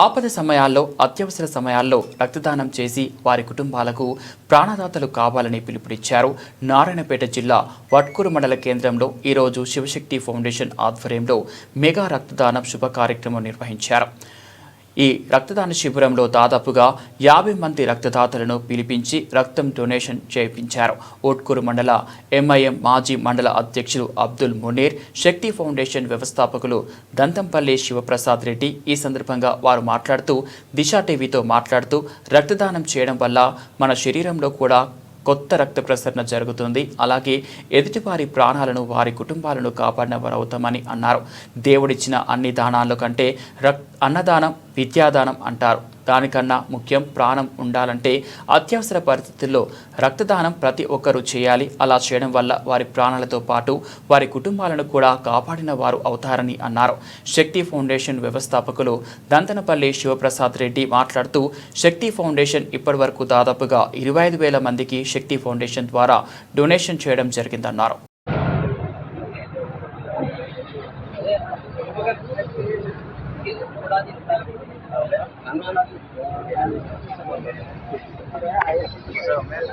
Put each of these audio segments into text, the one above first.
ఆపద సమయాల్లో అత్యవసర సమయాల్లో రక్తదానం చేసి వారి కుటుంబాలకు ప్రాణదాతలు కావాలని పిలుపునిచ్చారు. నారాయణపేట జిల్లా వట్కూరు మండల కేంద్రంలో ఈరోజు శివశక్తి ఫౌండేషన్ ఆధ్వర్యంలో మెగా రక్తదానం శుభ కార్యక్రమం నిర్వహించారు. ఈ రక్తదాన శిబిరంలో దాదాపుగా యాభై మంది రక్తదాతలను పిలిపించి రక్తం డొనేషన్ చేయించారు. ఓట్కూరు మండల ఎంఐఎం మాజీ మండల అధ్యక్షులు అబ్దుల్ మునీర్ శక్తి ఫౌండేషన్ వ్యవస్థాపకులు దంతంపల్లి శివప్రసాద్ రెడ్డి ఈ సందర్భంగా వారు మాట్లాడుతూ దిశా టీవీతో మాట్లాడుతూ రక్తదానం చేయడం వల్ల మన శరీరంలో కూడా కొత్త రక్త ప్రసరణ జరుగుతుంది. అలాగే ఎదుటివారి ప్రాణాలను వారి కుటుంబాలను కాపాడిన అన్నారు. దేవుడిచ్చిన అన్ని దానాల కంటే రక్ అన్నదానం విద్యాదానం అంటారు. దానికన్నా ముఖ్యం ప్రాణం ఉండాలంటే అత్యవసర పరిస్థితుల్లో రక్తదానం ప్రతి ఒక్కరూ చేయాలి. అలా చేయడం వల్ల వారి ప్రాణాలతో పాటు వారి కుటుంబాలను కూడా కాపాడిన వారు అవుతారని అన్నారు. శక్తి ఫౌండేషన్ వ్యవస్థాపకులు దంతనపల్లి శివప్రసాద్ రెడ్డి మాట్లాడుతూ శక్తి ఫౌండేషన్ ఇప్పటివరకు దాదాపుగా ఇరవై ఐదు వేల మందికి శక్తి ఫౌండేషన్ ద్వారా డొనేషన్ చేయడం జరిగిందన్నారు.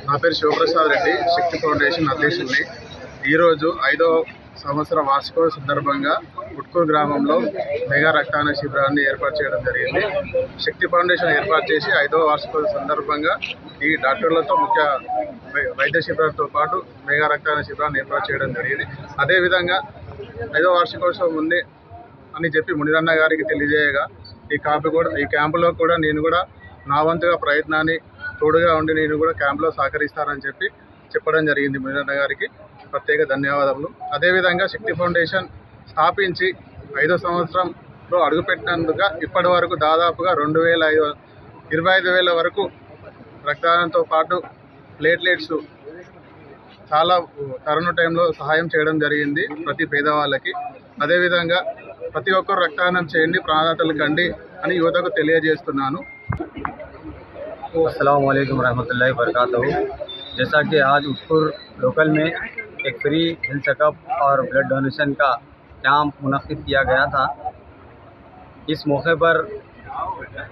నా పేరు శివప్రసాద్ రెడ్డి శక్తి ఫౌండేషన్ అధ్యక్షుడిని. ఈరోజు ఐదో సంవత్సర వార్షికోత్సవ సందర్భంగా ఉట్కూరు గ్రామంలో మెగా రక్తాన శిబిరాన్ని ఏర్పాటు చేయడం జరిగింది. శక్తి ఫౌండేషన్ ఏర్పాటు చేసి ఐదో వార్షికోత్సవ సందర్భంగా ఈ డాక్టర్లతో ముఖ్య వై- వైద్య శిబిరాలతో పాటు మెగా రక్తాన శిబిరాన్ని ఏర్పాటు చేయడం జరిగింది. అదేవిధంగా ఐదో వార్షికోత్సవం ఉంది అని చెప్పి మునిరన్న గారికి తెలియజేయగా ఈ కాపు కూడా ఈ క్యాంపులో కూడా నేను కూడా నా వంతుగా ప్రయత్నాన్ని తోడుగా ఉండి నేను కూడా క్యాంప్లో సహకరిస్తానని చెప్పి చెప్పడం జరిగింది మునిరన్న గారికి. ప్రత్యేక ధన్యవాదములు. అదేవిధంగా శక్తి ఫౌండేషన్ స్థాపించి ఐదో సంవత్సరంలో అడుగుపెట్టినందుక ఇప్పటి వరకు దాదాపుగా రెండు వేల ఐదు ఇరవై ఐదు వేల వరకు రక్తదానంతో పాటు ప్లేట్లెట్స్ చాలా కరోనా టైంలో సహాయం చేయడం జరిగింది ప్రతి పేదవాళ్ళకి. అదేవిధంగా ప్రతి ఒక్కరు రక్తదానం చేయండి ప్రాణాతలు కండి అని యువతకు తెలియజేస్తున్నాను. अस्सलाम वालेकुम रहमतुल्लाहि जैसा कि आज उदपुर लोकल में एक फ्री हेल्थ चेकअप और ब्लड डोनेशन का कैंप मुनद किया गया था। इस मौके पर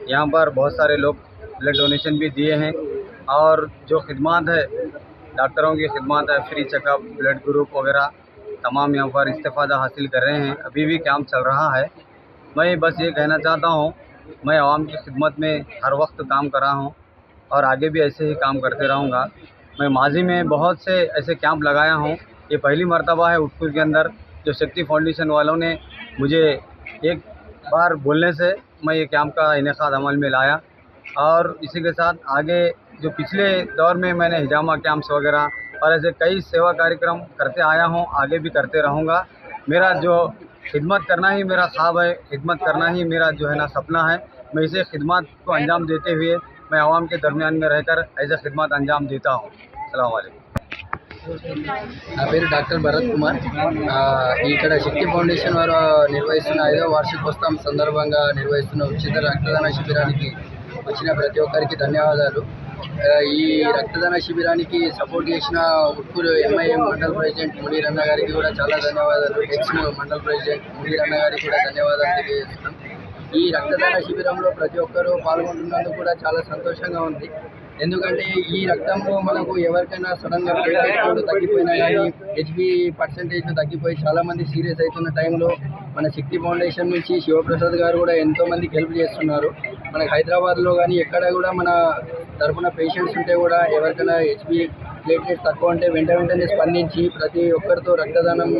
यहाँ पर बहुत सारे लोग ब्लड डोनेशन भी दिए हैं और जो खिदमत है, डॉक्टरों की खिदमत है, फ्री चेकअप, ब्लड ग्रुप वगैरह, तमाम यहाँ पर इस्तेफ़ादा हासिल कर रहे हैं। अभी भी कैंप चल रहा है। मैं बस ये कहना चाहता हूँ मैं आवाम की खिदमत में हर वक्त काम कर रहा हूँ और आगे भी ऐसे ही काम करते रहूँगा। मैं माजी में बहुत से ऐसे कैंप लगाया हूँ। ये पहली मरतबा है उदपुर के अंदर, जो शक्ति फाउंडेशन वालों ने मुझे एक बार बोलने से मैं ये कैंप का इनका अमल में लाया। और इसी के साथ आगे जो पिछले दौर में मैंने हिजामा कैंप्स वगैरह और ऐसे कई सेवा कार्यक्रम करते आया हूँ, आगे भी करते रहूँगा। मेरा जो खिदमत करना ही मेरा ख्वाब है खिदमत करना ही मेरा जो है ना सपना है मैं इसे खिदमत को अंजाम देते हुए मैं आवाम के दरमियान में रहकर ऐसे खिदमत अंजाम देता हूँ अल्लाम वालेकुम నా పేరు డాక్టర్ భరత్ కుమార్ ఆ, ఇక్కడ శక్తి ఫౌండేషన్ వారు నిర్వహిస్తున్న ఐదవ వార్షికోత్సవం సందర్భంగా నిర్వహిస్తున్న ఉచిత రక్తదాన శిబిరానికి వచ్చిన ప్రతి ఒక్కరికి ధన్యవాదాలు. ఈ రక్తదాన శిబిరానికి సపోర్ట్ చేసిన ఉట్కూరు ఎంఐఎం మండల్ ప్రెసిడెంట్ మునీర్ అన్న గారికి కూడా చాలా ధన్యవాదాలు. ఎక్స్ మండల్ ప్రెసిడెంట్ మునీర్ అన్న గారికి కూడా ధన్యవాదాలు తెలియజేస్తున్నాం. ఈ రక్తదాన శిబిరంలో ప్రతి ఒక్కరూ పాల్గొంటున్నందుకు కూడా చాలా సంతోషంగా ఉంది. ఎందుకంటే ఈ రక్తంలో మనకు ఎవరికైనా సడన్గా ప్లేట్లెట్ తగ్గిపోయినా కానీ హెచ్బి పర్సంటేజ్ తగ్గిపోయి చాలా మంది సీరియస్ అవుతున్న టైంలో మన శక్తి ఫౌండేషన్ నుంచి శివప్రసాద్ గారు కూడా ఎంతోమందికి హెల్ప్ చేస్తున్నారు. మనకి హైదరాబాద్లో కానీ ఎక్కడ కూడా మన తరపున పేషెంట్స్ ఉంటే కూడా ఎవరికైనా హెచ్బి ప్లేట్లెట్స్ తక్కువ ఉంటే వెంట వెంటనే స్పందించి ప్రతి ఒక్కరితో రక్తదానం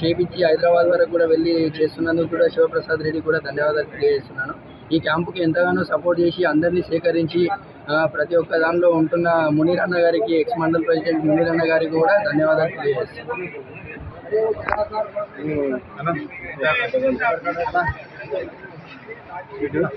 చేపించి హైదరాబాద్ వరకు కూడా వెళ్ళి చేస్తున్నందుకు కూడా శివప్రసాద్ రెడ్డి కూడా ధన్యవాదాలు తెలియజేస్తున్నాను. ఈ క్యాంపుకి ఎంతగానో సపోర్ట్ చేసి అందరినీ సేకరించి ప్రతి ఒక్క దానిలో ఉంటున్న మునీర్ అన్న గారికి ఎక్స్ మండల్ ప్రెసిడెంట్ మునీర్ అన్న గారికి కూడా ధన్యవాదాలు తెలియజేస్తున్నాను. అన్న?